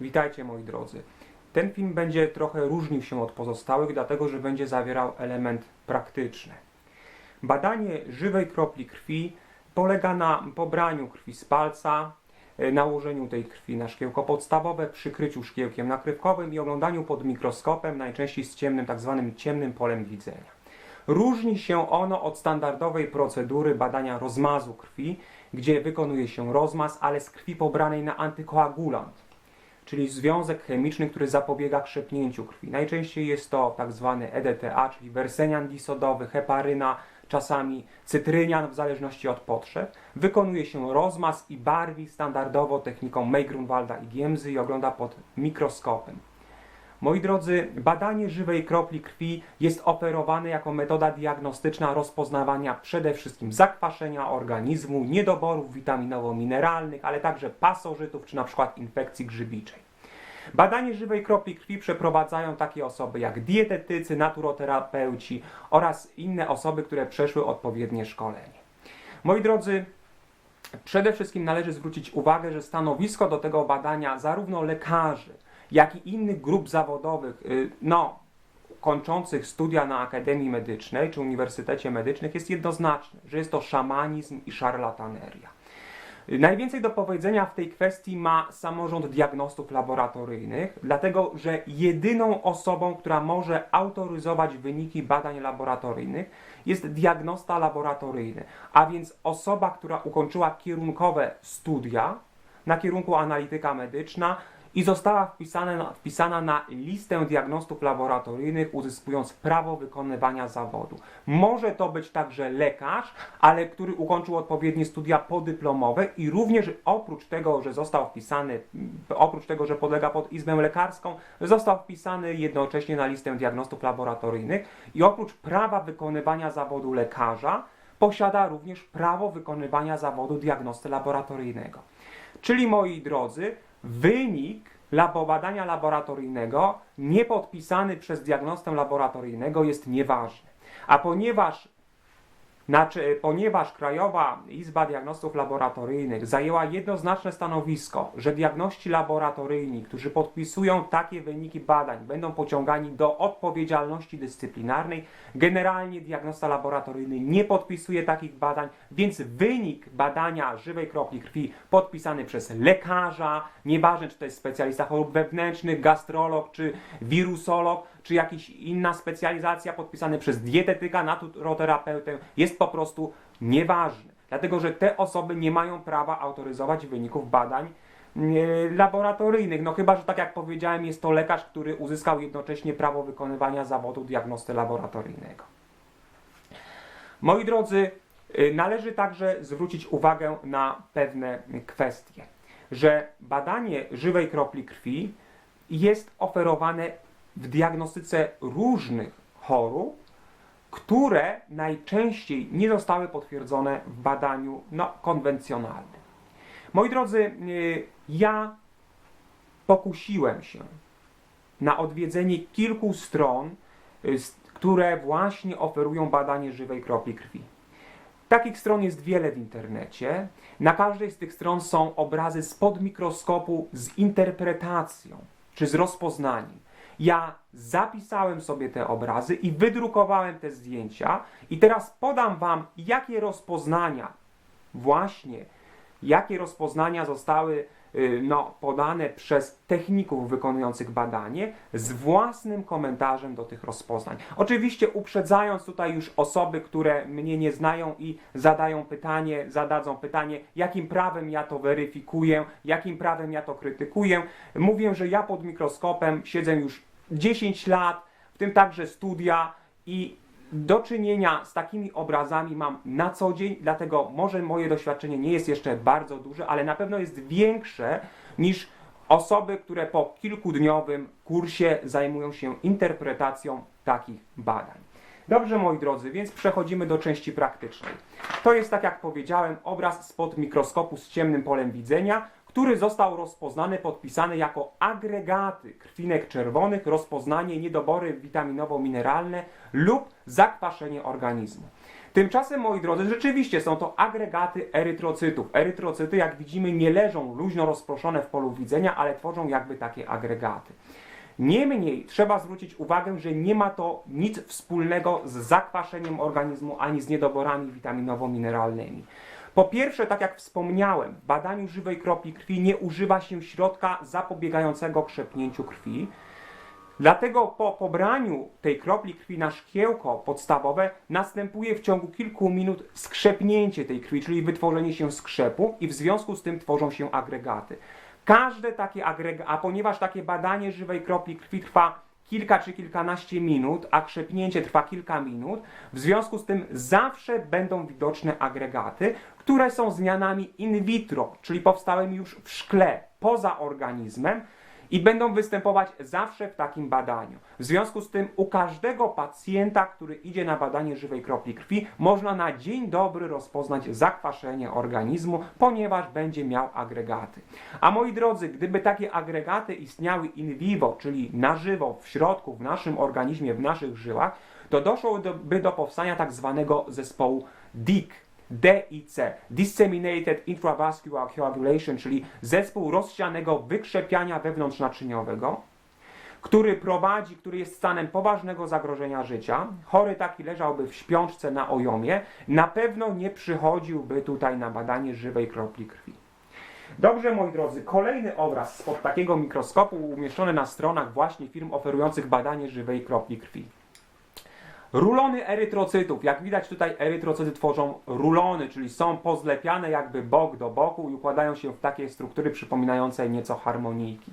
Witajcie moi drodzy. Ten film będzie trochę różnił się od pozostałych, dlatego że będzie zawierał element praktyczny. Badanie żywej kropli krwi polega na pobraniu krwi z palca, e, nałożeniu tej krwi na szkiełko podstawowe, przykryciu szkiełkiem nakrywkowym i oglądaniu pod mikroskopem, najczęściej z ciemnym, tak zwanym ciemnym polem widzenia. Różni się ono od standardowej procedury badania rozmazu krwi, gdzie wykonuje się rozmaz, ale z krwi pobranej na antykoagulant, czyli związek chemiczny, który zapobiega krzepnięciu krwi. Najczęściej jest to tak zwany EDTA, czyli wersenian disodowy, heparyna, czasami cytrynian w zależności od potrzeb. Wykonuje się rozmaz i barwi standardowo techniką May-Grunwalda i Giemzy i ogląda pod mikroskopem. Moi drodzy, badanie żywej kropli krwi jest operowane jako metoda diagnostyczna rozpoznawania przede wszystkim zakwaszenia organizmu, niedoborów witaminowo-mineralnych, ale także pasożytów czy na przykład infekcji grzybiczej. Badanie żywej kropli krwi przeprowadzają takie osoby jak dietetycy, naturoterapeuci oraz inne osoby, które przeszły odpowiednie szkolenie. Moi drodzy, przede wszystkim należy zwrócić uwagę, że stanowisko do tego badania zarówno lekarzy, jak i innych grup zawodowych, y, no, kończących studia na Akademii Medycznej czy Uniwersytecie Medycznych jest jednoznaczne, że jest to szamanizm i szarlataneria. Najwięcej do powiedzenia w tej kwestii ma samorząd diagnostów laboratoryjnych, dlatego że jedyną osobą, która może autoryzować wyniki badań laboratoryjnych jest diagnosta laboratoryjny, a więc osoba, która ukończyła kierunkowe studia na kierunku analityka medyczna i została wpisane na, wpisana na listę diagnostów laboratoryjnych, uzyskując prawo wykonywania zawodu. Może to być także lekarz, ale który ukończył odpowiednie studia podyplomowe i również oprócz tego, że został wpisany, oprócz tego, że podlega pod izbę lekarską, został wpisany jednocześnie na listę diagnostów laboratoryjnych i oprócz prawa wykonywania zawodu lekarza, posiada również prawo wykonywania zawodu diagnosty laboratoryjnego. Czyli moi drodzy, wynik labo badania laboratoryjnego niepodpisany przez diagnostę laboratoryjnego jest nieważny. A ponieważ, znaczy, ponieważ Krajowa Izba Diagnostów Laboratoryjnych zajęła jednoznaczne stanowisko, że diagności laboratoryjni, którzy podpisują takie wyniki badań, będą pociągani do odpowiedzialności dyscyplinarnej, generalnie diagnosta laboratoryjny nie podpisuje takich badań, więc wynik badania żywej kropli krwi podpisany przez lekarza, nieważne czy to jest specjalista chorób wewnętrznych, gastrolog czy wirusolog, czy jakaś inna specjalizacja podpisany przez dietetyka, naturoterapeutę, jest po prostu nieważny. Dlatego, że te osoby nie mają prawa autoryzować wyników badań e, laboratoryjnych. No chyba, że tak jak powiedziałem, jest to lekarz, który uzyskał jednocześnie prawo wykonywania zawodu diagnosty laboratoryjnego. Moi drodzy, y, należy także zwrócić uwagę na pewne kwestie, że badanie żywej kropli krwi jest oferowane w diagnostyce różnych chorób, które najczęściej nie zostały potwierdzone w badaniu no, konwencjonalnym. Moi drodzy, y, ja pokusiłem się na odwiedzenie kilku stron, y, które właśnie oferują badanie żywej kropli krwi. Takich stron jest wiele w internecie. Na każdej z tych stron są obrazy spod mikroskopu z interpretacją czy z rozpoznaniem. Ja zapisałem sobie te obrazy i wydrukowałem te zdjęcia, i teraz podam Wam, jakie rozpoznania właśnie jakie rozpoznania zostały y, no, podane przez techników wykonujących badanie z własnym komentarzem do tych rozpoznań. Oczywiście uprzedzając tutaj już osoby, które mnie nie znają i zadają pytanie, zadadzą pytanie, jakim prawem ja to weryfikuję, jakim prawem ja to krytykuję. Mówię, że ja pod mikroskopem siedzę już 10 lat, w tym także studia i do czynienia z takimi obrazami mam na co dzień, dlatego może moje doświadczenie nie jest jeszcze bardzo duże, ale na pewno jest większe niż osoby, które po kilkudniowym kursie zajmują się interpretacją takich badań. Dobrze, moi drodzy, więc przechodzimy do części praktycznej. To jest, tak jak powiedziałem, obraz spod mikroskopu z ciemnym polem widzenia, który został rozpoznany, podpisany jako agregaty krwinek czerwonych, rozpoznanie, niedobory witaminowo-mineralne lub zakwaszenie organizmu. Tymczasem, moi drodzy, rzeczywiście są to agregaty erytrocytów. Erytrocyty, jak widzimy, nie leżą luźno rozproszone w polu widzenia, ale tworzą jakby takie agregaty. Niemniej trzeba zwrócić uwagę, że nie ma to nic wspólnego z zakwaszeniem organizmu ani z niedoborami witaminowo-mineralnymi. Po pierwsze, tak jak wspomniałem, w badaniu żywej kropli krwi nie używa się środka zapobiegającego krzepnięciu krwi. Dlatego po pobraniu tej kropli krwi na szkiełko podstawowe następuje w ciągu kilku minut skrzepnięcie tej krwi, czyli wytworzenie się skrzepu i w związku z tym tworzą się agregaty. Każde takie agregaty, a ponieważ takie badanie żywej kropli krwi trwa kilka czy kilkanaście minut, a krzepnięcie trwa kilka minut, w związku z tym zawsze będą widoczne agregaty, które są zmianami in vitro, czyli powstałymi już w szkle, poza organizmem, i będą występować zawsze w takim badaniu. W związku z tym u każdego pacjenta, który idzie na badanie żywej kropli krwi, można na dzień dobry rozpoznać zakwaszenie organizmu, ponieważ będzie miał agregaty. A moi drodzy, gdyby takie agregaty istniały in vivo, czyli na żywo, w środku, w naszym organizmie, w naszych żyłach, to doszłoby do powstania tak zwanego zespołu DIC, DIC, Disseminated Intravascular Coagulation, czyli zespół rozsianego wykrzepiania wewnątrznaczyniowego, który prowadzi, który jest stanem poważnego zagrożenia życia. Chory taki leżałby w śpiączce na ojomie, na pewno nie przychodziłby tutaj na badanie żywej kropli krwi. Dobrze, moi drodzy, kolejny obraz spod takiego mikroskopu umieszczony na stronach właśnie firm oferujących badanie żywej kropli krwi. Rulony erytrocytów. Jak widać tutaj erytrocyty tworzą rulony, czyli są pozlepiane jakby bok do boku i układają się w takie struktury przypominające nieco harmonijki.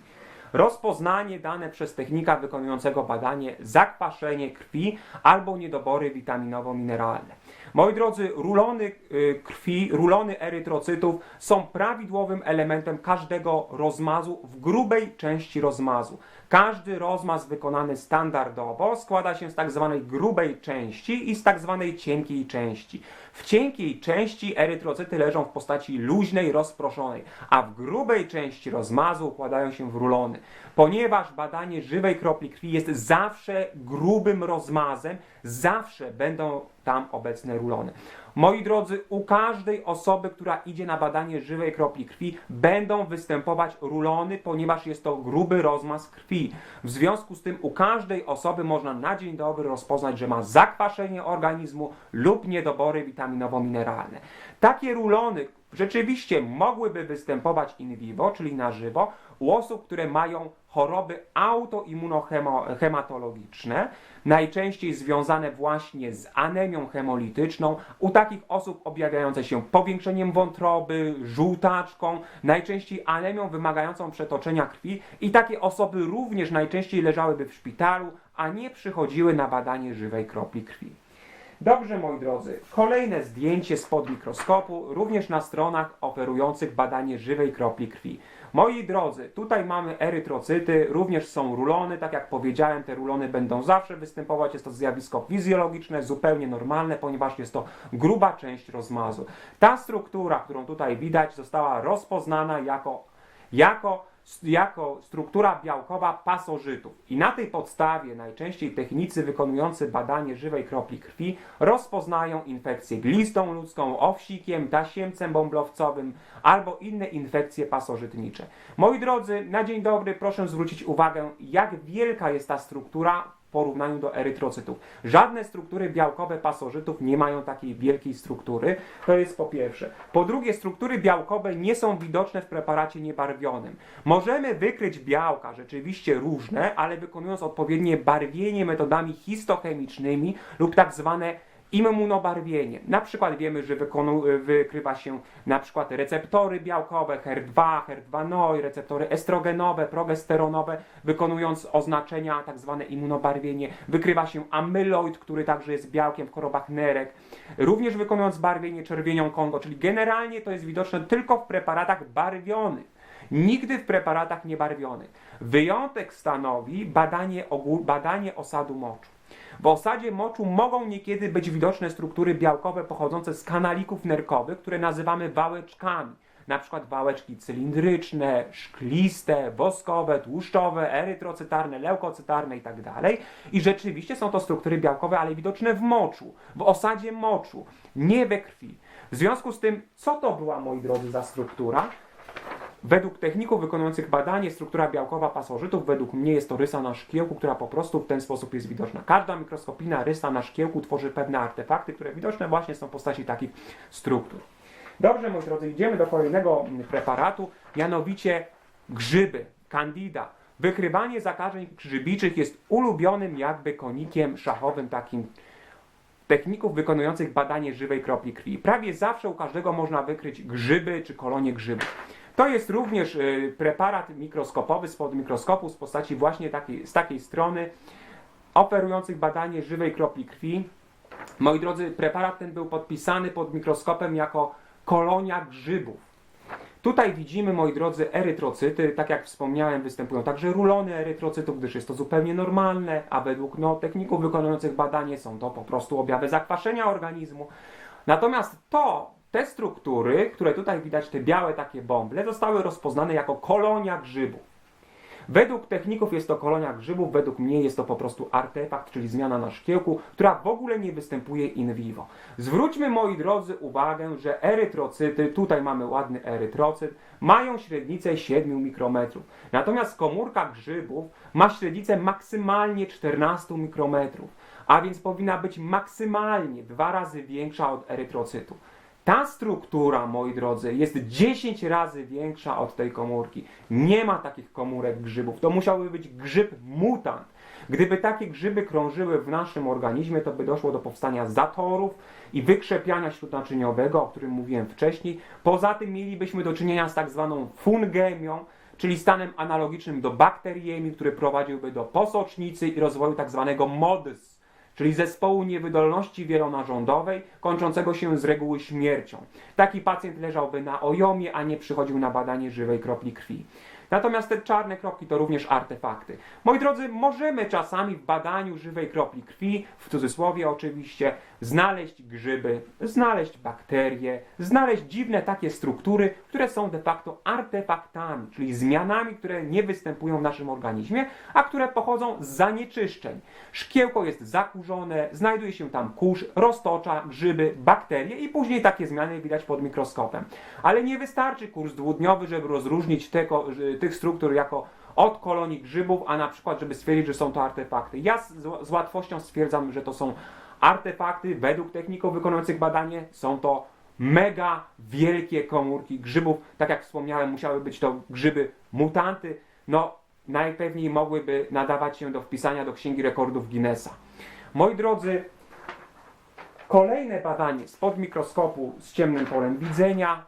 Rozpoznanie dane przez technika wykonującego badanie zakwaszenie krwi albo niedobory witaminowo-mineralne. Moi drodzy, rulony y, krwi, rulony erytrocytów są prawidłowym elementem każdego rozmazu w grubej części rozmazu. Każdy rozmaz wykonany standardowo składa się z tak zwanej grubej części i z tak zwanej cienkiej części. W cienkiej części erytrocyty leżą w postaci luźnej, rozproszonej, a w grubej części rozmazu układają się w rulony. Ponieważ badanie żywej kropli krwi jest zawsze grubym rozmazem, zawsze będą tam obecne rulony. Moi drodzy, u każdej osoby, która idzie na badanie żywej kropli krwi, będą występować rulony, ponieważ jest to gruby rozmaz krwi. W związku z tym u każdej osoby można na dzień dobry rozpoznać, że ma zakwaszenie organizmu lub niedobory witaminowo-mineralne. Takie rulony rzeczywiście mogłyby występować in vivo, czyli na żywo, u osób, które mają choroby autoimmunohematologiczne, najczęściej związane właśnie z anemią hemolityczną, u takich osób objawiające się powiększeniem wątroby, żółtaczką, najczęściej anemią wymagającą przetoczenia krwi i takie osoby również najczęściej leżałyby w szpitalu, a nie przychodziły na badanie żywej kropli krwi. Dobrze, moi drodzy, kolejne zdjęcie spod mikroskopu, również na stronach oferujących badanie żywej kropli krwi. Moi drodzy, tutaj mamy erytrocyty, również są rulony, tak jak powiedziałem, te rulony będą zawsze występować, jest to zjawisko fizjologiczne, zupełnie normalne, ponieważ jest to gruba część rozmazu. Ta struktura, którą tutaj widać, została rozpoznana jako, jako jako struktura białkowa pasożytów. I na tej podstawie najczęściej technicy wykonujący badanie żywej kropli krwi rozpoznają infekcję glistą ludzką, owsikiem, tasiemcem bąblowcowym albo inne infekcje pasożytnicze. Moi drodzy, na dzień dobry proszę zwrócić uwagę, jak wielka jest ta struktura w porównaniu do erytrocytów. Żadne struktury białkowe pasożytów nie mają takiej wielkiej struktury. To jest po pierwsze. Po drugie, struktury białkowe nie są widoczne w preparacie niebarwionym. Możemy wykryć białka, rzeczywiście różne, ale wykonując odpowiednie barwienie metodami histochemicznymi lub tak zwane immunobarwienie. Na przykład wiemy, że wykonu, wykrywa się na przykład receptory białkowe HER2, HER2-NOI, receptory estrogenowe, progesteronowe, wykonując oznaczenia tak zwane immunobarwienie. Wykrywa się amyloid, który także jest białkiem w chorobach nerek. Również wykonując barwienie czerwienią Kongo, czyli generalnie to jest widoczne tylko w preparatach barwionych. Nigdy w preparatach niebarwionych. Wyjątek stanowi badanie, ogół, badanie osadu moczu. W osadzie moczu mogą niekiedy być widoczne struktury białkowe pochodzące z kanalików nerkowych, które nazywamy wałeczkami. na przykład wałeczki cylindryczne, szkliste, woskowe, tłuszczowe, erytrocytarne, leukocytarne itd. I rzeczywiście są to struktury białkowe, ale widoczne w moczu, w osadzie moczu, nie we krwi. W związku z tym, co to była, moi drodzy, za struktura? Według techników wykonujących badanie struktura białkowa pasożytów, według mnie jest to rysa na szkiełku, która po prostu w ten sposób jest widoczna. Każda mikroskopijna rysa na szkiełku tworzy pewne artefakty, które widoczne właśnie są w postaci takich struktur. Dobrze, moi drodzy, idziemy do kolejnego mm, preparatu, mianowicie grzyby, candida. Wykrywanie zakażeń grzybiczych jest ulubionym jakby konikiem szachowym takim techników wykonujących badanie żywej kropli krwi. Prawie zawsze u każdego można wykryć grzyby czy kolonie grzybów. To jest również y, preparat mikroskopowy spod mikroskopu z postaci właśnie takiej, z takiej strony oferujących badanie żywej kropli krwi. Moi drodzy, preparat ten był podpisany pod mikroskopem jako kolonia grzybów. Tutaj widzimy, moi drodzy, erytrocyty. Tak jak wspomniałem, występują także rulony erytrocytów, gdyż jest to zupełnie normalne, a według no, techników wykonujących badanie są to po prostu objawy zakwaszenia organizmu. Natomiast to, te struktury, które tutaj widać, te białe takie bąble, zostały rozpoznane jako kolonia grzybów. Według techników jest to kolonia grzybów, według mnie jest to po prostu artefakt, czyli zmiana na szkiełku, która w ogóle nie występuje in vivo. Zwróćmy, moi drodzy, uwagę, że erytrocyty, tutaj mamy ładny erytrocyt, mają średnicę 7 mikrometrów. Natomiast komórka grzybów ma średnicę maksymalnie 14 mikrometrów, a więc powinna być maksymalnie dwa razy większa od erytrocytu. Ta struktura, moi drodzy, jest 10 razy większa od tej komórki. Nie ma takich komórek grzybów. To musiałby być grzyb mutant. Gdyby takie grzyby krążyły w naszym organizmie, to by doszło do powstania zatorów i wykrzepiania śródnaczyniowego, o którym mówiłem wcześniej. Poza tym mielibyśmy do czynienia z tak zwaną fungemią, czyli stanem analogicznym do bakteriemi, który prowadziłby do posocznicy i rozwoju tak zwanego MODYS czyli zespołu niewydolności wielonarządowej, kończącego się z reguły śmiercią. Taki pacjent leżałby na ojomie, a nie przychodził na badanie żywej kropli krwi. Natomiast te czarne kropki to również artefakty. Moi drodzy, możemy czasami w badaniu żywej kropli krwi, w cudzysłowie oczywiście, znaleźć grzyby, znaleźć bakterie, znaleźć dziwne takie struktury, które są de facto artefaktami, czyli zmianami, które nie występują w naszym organizmie, a które pochodzą z zanieczyszczeń. Szkiełko jest zakurzone, znajduje się tam kurz, roztocza, grzyby, bakterie i później takie zmiany widać pod mikroskopem. Ale nie wystarczy kurs dwudniowy, żeby rozróżnić tego, tych struktur jako od kolonii grzybów, a na przykład, żeby stwierdzić, że są to artefakty. Ja z, z łatwością stwierdzam, że to są artefakty, według techników wykonujących badanie, są to mega wielkie komórki grzybów. Tak jak wspomniałem, musiały być to grzyby mutanty. No, najpewniej mogłyby nadawać się do wpisania do Księgi Rekordów Guinnessa. Moi drodzy, kolejne badanie spod mikroskopu z ciemnym polem widzenia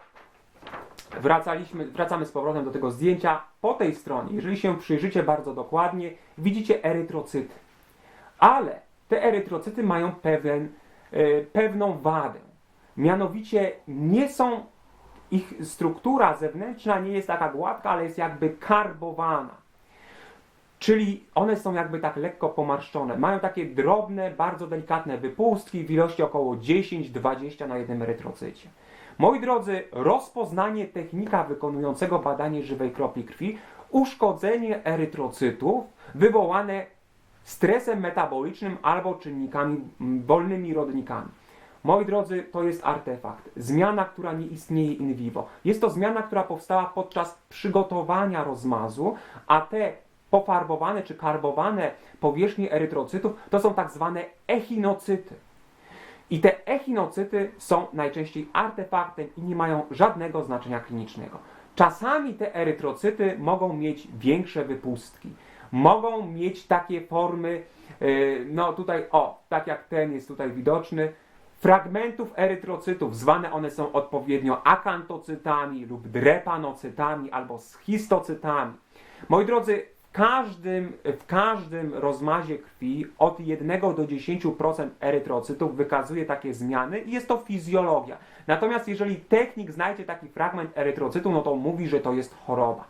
wracaliśmy, wracamy z powrotem do tego zdjęcia. Po tej stronie, jeżeli się przyjrzycie bardzo dokładnie, widzicie erytrocyty. Ale te erytrocyty mają pewien, e, pewną wadę. Mianowicie nie są, ich struktura zewnętrzna nie jest taka gładka, ale jest jakby karbowana. Czyli one są jakby tak lekko pomarszczone. Mają takie drobne, bardzo delikatne wypustki w ilości około 10-20 na jednym erytrocycie. Moi drodzy, rozpoznanie technika wykonującego badanie żywej kropli krwi, uszkodzenie erytrocytów wywołane stresem metabolicznym albo czynnikami wolnymi rodnikami. Moi drodzy, to jest artefakt. Zmiana, która nie istnieje in vivo. Jest to zmiana, która powstała podczas przygotowania rozmazu, a te pofarbowane czy karbowane powierzchnie erytrocytów to są tak zwane echinocyty. I te echinocyty są najczęściej artefaktem i nie mają żadnego znaczenia klinicznego. Czasami te erytrocyty mogą mieć większe wypustki. Mogą mieć takie formy, yy, no tutaj, o, tak jak ten jest tutaj widoczny, fragmentów erytrocytów. Zwane one są odpowiednio akantocytami lub drepanocytami albo schistocytami. Moi drodzy, każdym, w każdym rozmazie krwi od 1 do 10% erytrocytów wykazuje takie zmiany i jest to fizjologia. Natomiast jeżeli technik znajdzie taki fragment erytrocytu, no to mówi, że to jest choroba.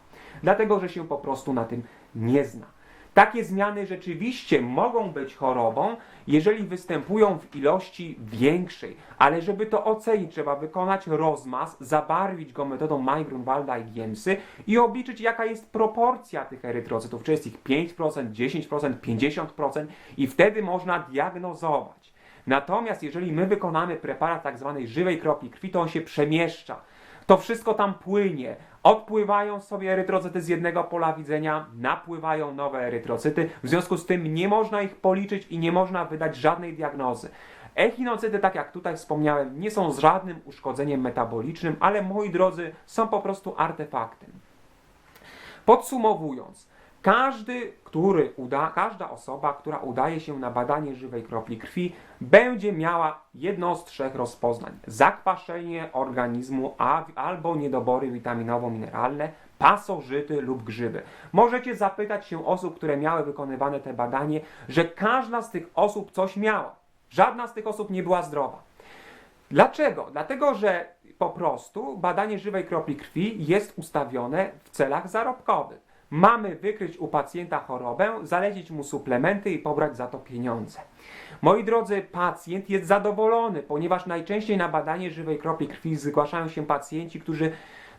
Dlatego, że się po prostu na tym nie zna. Takie zmiany rzeczywiście mogą być chorobą, jeżeli występują w ilości większej, ale żeby to ocenić, trzeba wykonać rozmaz, zabarwić go metodą Majgrunwalda i Giemsy i obliczyć, jaka jest proporcja tych erytrocytów, czy jest ich 5%, 10%, 50% i wtedy można diagnozować. Natomiast jeżeli my wykonamy preparat tak zwanej żywej kropli krwi, to on się przemieszcza. To wszystko tam płynie. Odpływają sobie erytrocyty z jednego pola widzenia, napływają nowe erytrocyty. W związku z tym nie można ich policzyć i nie można wydać żadnej diagnozy. Echinocyty, tak jak tutaj wspomniałem, nie są z żadnym uszkodzeniem metabolicznym, ale moi drodzy, są po prostu artefaktem. Podsumowując, każdy, który uda, każda osoba, która udaje się na badanie żywej kropli krwi, będzie miała jedno z trzech rozpoznań: zakwaszenie organizmu albo niedobory witaminowo-mineralne, pasożyty lub grzyby. Możecie zapytać się osób, które miały wykonywane te badanie, że każda z tych osób coś miała. Żadna z tych osób nie była zdrowa. Dlaczego? Dlatego, że po prostu badanie żywej kropli krwi jest ustawione w celach zarobkowych. Mamy wykryć u pacjenta chorobę, zalecić mu suplementy i pobrać za to pieniądze. Moi drodzy, pacjent jest zadowolony, ponieważ najczęściej na badanie żywej kropli krwi zgłaszają się pacjenci, którzy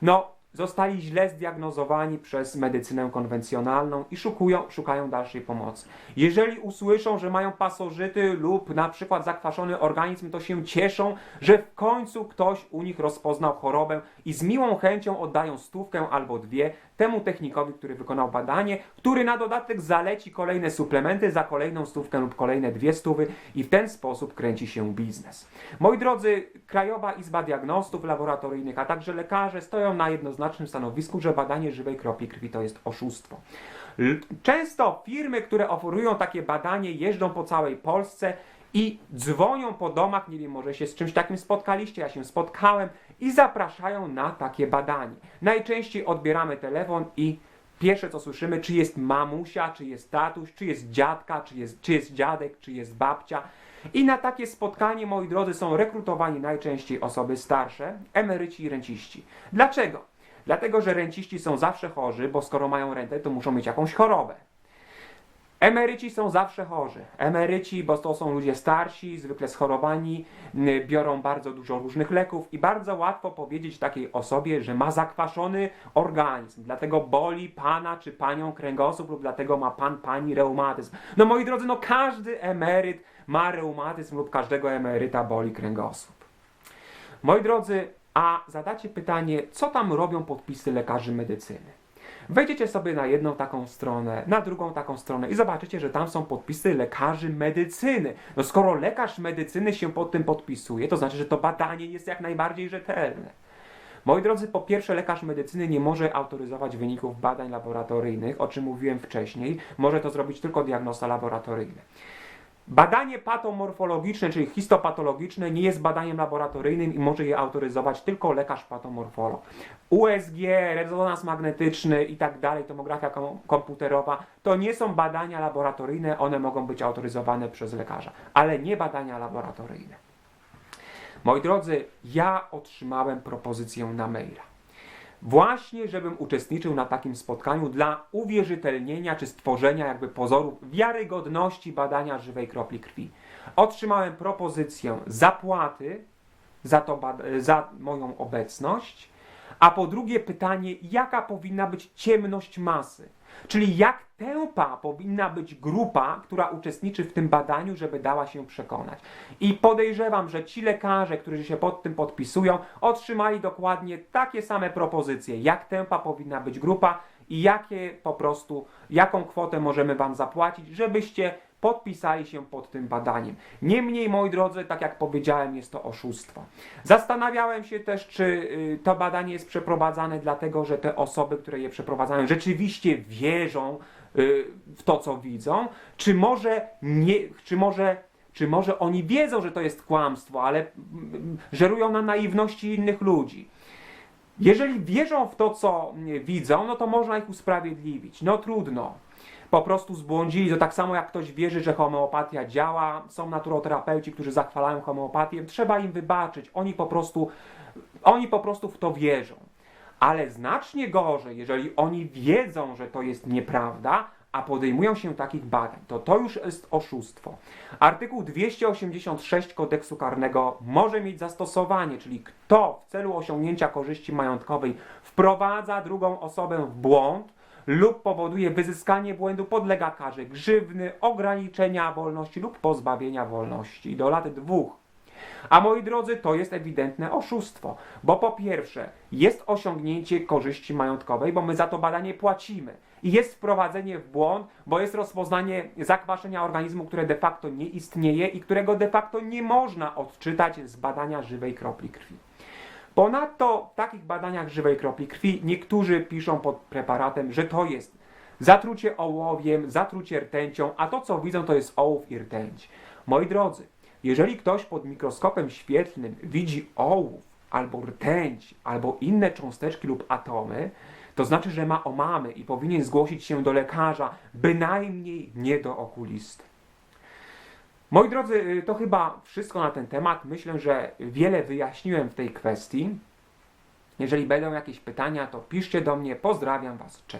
no, zostali źle zdiagnozowani przez medycynę konwencjonalną i szukują, szukają dalszej pomocy. Jeżeli usłyszą, że mają pasożyty lub na przykład zakwaszony organizm, to się cieszą, że w końcu ktoś u nich rozpoznał chorobę i z miłą chęcią oddają stówkę albo dwie temu technikowi, który wykonał badanie, który na dodatek zaleci kolejne suplementy za kolejną stówkę lub kolejne dwie stówy i w ten sposób kręci się biznes. Moi drodzy, Krajowa Izba Diagnostów Laboratoryjnych, a także lekarze stoją na jednoznacznym stanowisku, że badanie żywej kropli krwi to jest oszustwo. Często firmy, które oferują takie badanie, jeżdżą po całej Polsce i dzwonią po domach, nie wiem, może się z czymś takim spotkaliście, ja się spotkałem i zapraszają na takie badanie. Najczęściej odbieramy telefon i pierwsze co słyszymy, czy jest mamusia, czy jest tatuś, czy jest dziadka, czy jest, czy jest dziadek, czy jest babcia. I na takie spotkanie, moi drodzy, są rekrutowani najczęściej osoby starsze, emeryci i renciści. Dlaczego? Dlatego, że renciści są zawsze chorzy, bo skoro mają rentę, to muszą mieć jakąś chorobę. Emeryci są zawsze chorzy. Emeryci, bo to są ludzie starsi, zwykle schorowani, biorą bardzo dużo różnych leków i bardzo łatwo powiedzieć takiej osobie, że ma zakwaszony organizm, dlatego boli pana czy panią kręgosłup lub dlatego ma pan, pani reumatyzm. No moi drodzy, no każdy emeryt ma reumatyzm lub każdego emeryta boli kręgosłup. Moi drodzy, a zadacie pytanie, co tam robią podpisy lekarzy medycyny? Wejdziecie sobie na jedną taką stronę, na drugą taką stronę i zobaczycie, że tam są podpisy lekarzy medycyny. No skoro lekarz medycyny się pod tym podpisuje, to znaczy, że to badanie jest jak najbardziej rzetelne. Moi drodzy, po pierwsze, lekarz medycyny nie może autoryzować wyników badań laboratoryjnych, o czym mówiłem wcześniej. Może to zrobić tylko diagnosta laboratoryjny. Badanie patomorfologiczne, czyli histopatologiczne, nie jest badaniem laboratoryjnym i może je autoryzować tylko lekarz patomorfolog. USG, rezonans magnetyczny i tak dalej, tomografia kom- komputerowa, to nie są badania laboratoryjne, one mogą być autoryzowane przez lekarza, ale nie badania laboratoryjne. Moi drodzy, ja otrzymałem propozycję na maila. Właśnie, żebym uczestniczył na takim spotkaniu dla uwierzytelnienia czy stworzenia jakby pozorów wiarygodności badania żywej kropli krwi. Otrzymałem propozycję zapłaty za, to za moją obecność, a po drugie pytanie, jaka powinna być ciemność masy. Czyli jak tępa powinna być grupa, która uczestniczy w tym badaniu, żeby dała się przekonać. I podejrzewam, że ci lekarze, którzy się pod tym podpisują, otrzymali dokładnie takie same propozycje, jak tępa powinna być grupa i jakie po prostu, jaką kwotę możemy Wam zapłacić, żebyście podpisali się pod tym badaniem. Niemniej, moi drodzy, tak jak powiedziałem, jest to oszustwo. Zastanawiałem się też, czy y, to badanie jest przeprowadzane dlatego, że te osoby, które je przeprowadzają, rzeczywiście wierzą y, w to, co widzą, czy może nie, czy może czy może oni wiedzą, że to jest kłamstwo, ale mm, żerują na naiwności innych ludzi. Jeżeli wierzą w to, co mm, widzą, no to można ich usprawiedliwić. No trudno. Po prostu zbłądzili. To tak samo jak ktoś wierzy, że homeopatia działa. Są naturoterapeuci, którzy zachwalają homeopatię. Trzeba im wybaczyć. Oni po prostu, oni po prostu w to wierzą. Ale znacznie gorzej, jeżeli oni wiedzą, że to jest nieprawda, a podejmują się takich badań, to to już jest oszustwo. Artykuł 286 kodeksu karnego może mieć zastosowanie, czyli kto w celu osiągnięcia korzyści majątkowej wprowadza drugą osobę w błąd lub powoduje wyzyskanie błędu, podlega karze grzywny, ograniczenia wolności lub pozbawienia wolności do lat dwóch. A moi drodzy, to jest ewidentne oszustwo, bo po pierwsze jest osiągnięcie korzyści majątkowej, bo my za to badanie płacimy. I jest wprowadzenie w błąd, bo jest rozpoznanie zakwaszenia organizmu, które de facto nie istnieje i którego de facto nie można odczytać z badania żywej kropli krwi. Ponadto w takich badaniach żywej kropli krwi niektórzy piszą pod preparatem, że to jest zatrucie ołowiem, zatrucie rtęcią, a to co widzą to jest ołów i rtęć. Moi drodzy, jeżeli ktoś pod mikroskopem świetlnym widzi ołów, albo rtęć, albo inne cząsteczki lub atomy, to znaczy, że ma omamy i powinien zgłosić się do lekarza, bynajmniej nie do okulisty. Moi drodzy, y, to chyba wszystko na ten temat. Myślę, że wiele wyjaśniłem w tej kwestii. Jeżeli będą jakieś pytania, to piszcie do mnie. Pozdrawiam Was. Cześć.